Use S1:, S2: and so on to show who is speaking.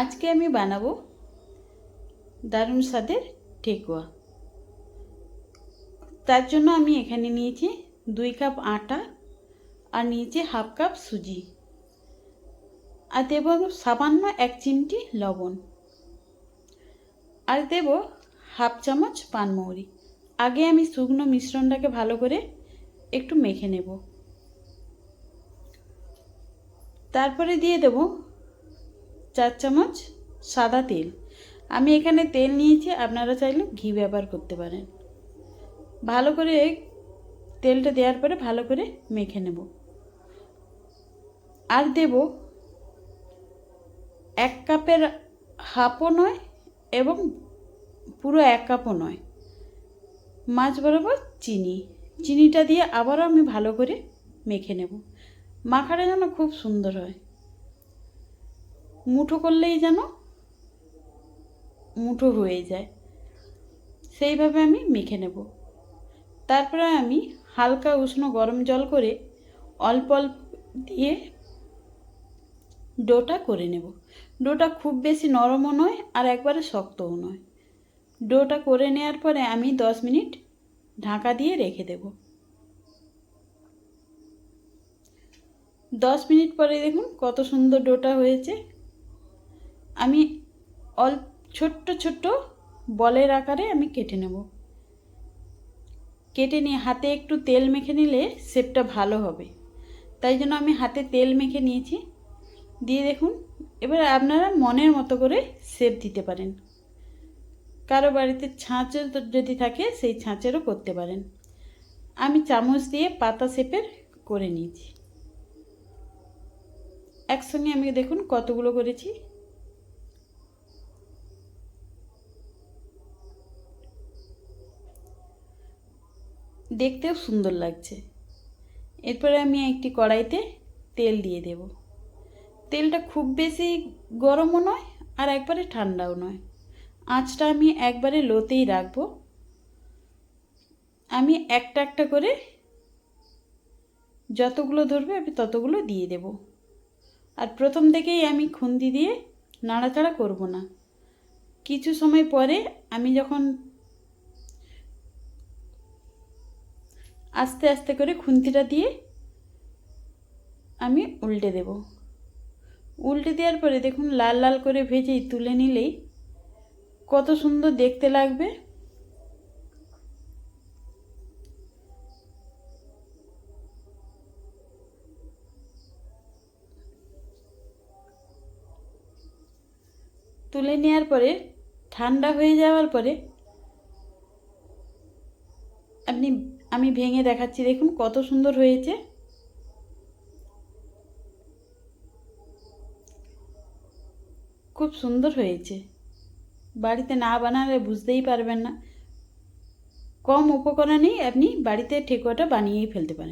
S1: আজকে আমি বানাবো দারুণ স্বাদের ঠেকুয়া। তার জন্য আমি এখানে নিয়েছি দুই কাপ আটা আর নিয়েছি হাফ কাপ সুজি। আর দেব সামান্য এক চিমটি লবণ। আর দেব হাফ চামচ পানমৌরি আগে আমি শুকনো মিশ্রণটাকে ভালো করে একটু মেখে নেব। তারপরে দিয়ে দেব চার চামচ সাদা তেল। আমি এখানে তেল নিয়েছি, আপনারা চাইলে ঘি ব্যবহার করতে পারেন। ভালো করে তেলটা দেওয়ার পরে ভালো করে মেখে নেব। আর দেব এক কাপের হাফও নয় এবং পুরো এক কাপও নয়। মাছ বরাবর চিনি। চিনিটা দিয়ে আবারও আমি ভালো করে মেখে নেব। মাখাটা যেন খুব সুন্দর হয়। মুঠো করলেই যেন মুঠো হয়ে যায়। সেইভাবে আমি মেখে নেব। তারপরে আমি হালকা উষ্ণ গরম জল করে অল্প অল্প দিয়ে ডোটা করে নেব। ডোটা খুব বেশি নরমও নয় আর একবারে শক্তও নয়। ডোটা করে নেওয়ার পরে আমি দশ মিনিট ঢাকা দিয়ে রেখে দেব। দশ মিনিট পরে দেখুন কত সুন্দর ডোটা হয়েছে। আমি অল ছোট্ট ছোট্ট বলের আকারে আমি কেটে নেব। কেটে নিয়ে হাতে একটু তেল মেখে নিলে শেপটা ভালো হবে। তাই জন্য আমি হাতে তেল মেখে নিয়েছি। দিয়ে দেখুন, এবার আপনারা মনের মতো করে শেপ দিতে পারেন। কারও বাড়িতে ছাঁচ যদি থাকে, সেই ছাঁচেরও করতে পারেন। আমি চামচ দিয়ে পাতা শেপের করে নিয়েছি। একসঙ্গে আমি দেখুন কতগুলো করেছি। দেখতেও সুন্দর লাগছে। এরপরে আমি একটি কড়াইতে তেল দিয়ে দেব। তেলটা খুব বেশি গরমও নয় আর একবারে ঠান্ডাও নয়। আঁচটা আমি একবারে লোতেই রাখব। আমি একটা একটা করে যতগুলো ধরবে আমি ততগুলো দিয়ে দেব। আর প্রথম থেকেই আমি খুন্তি দিয়ে নাড়াচাড়া করব না। কিছু সময় পরে আমি যখন আস্তে আস্তে করে খুন্তিটা দিয়ে আমি উল্টে দেব। উল্টে দেওয়ার পরে দেখুন লাল লাল করে ভেজেই তুলে নিলেই কত সুন্দর দেখতে লাগবে। তুলে নেওয়ার পরে ঠান্ডা হয়ে যাওয়ার পরে আপনি আমি ভেঙে দেখাচ্ছি, দেখুন কত সুন্দর হয়েছে। খুব সুন্দর হয়েছে। বাড়িতে না বানালে বুঝতেই পারবেন না। কম উপকরণেই আপনি বাড়িতে ঠেকুয়াটা বানিয়েই ফেলতে পারেন।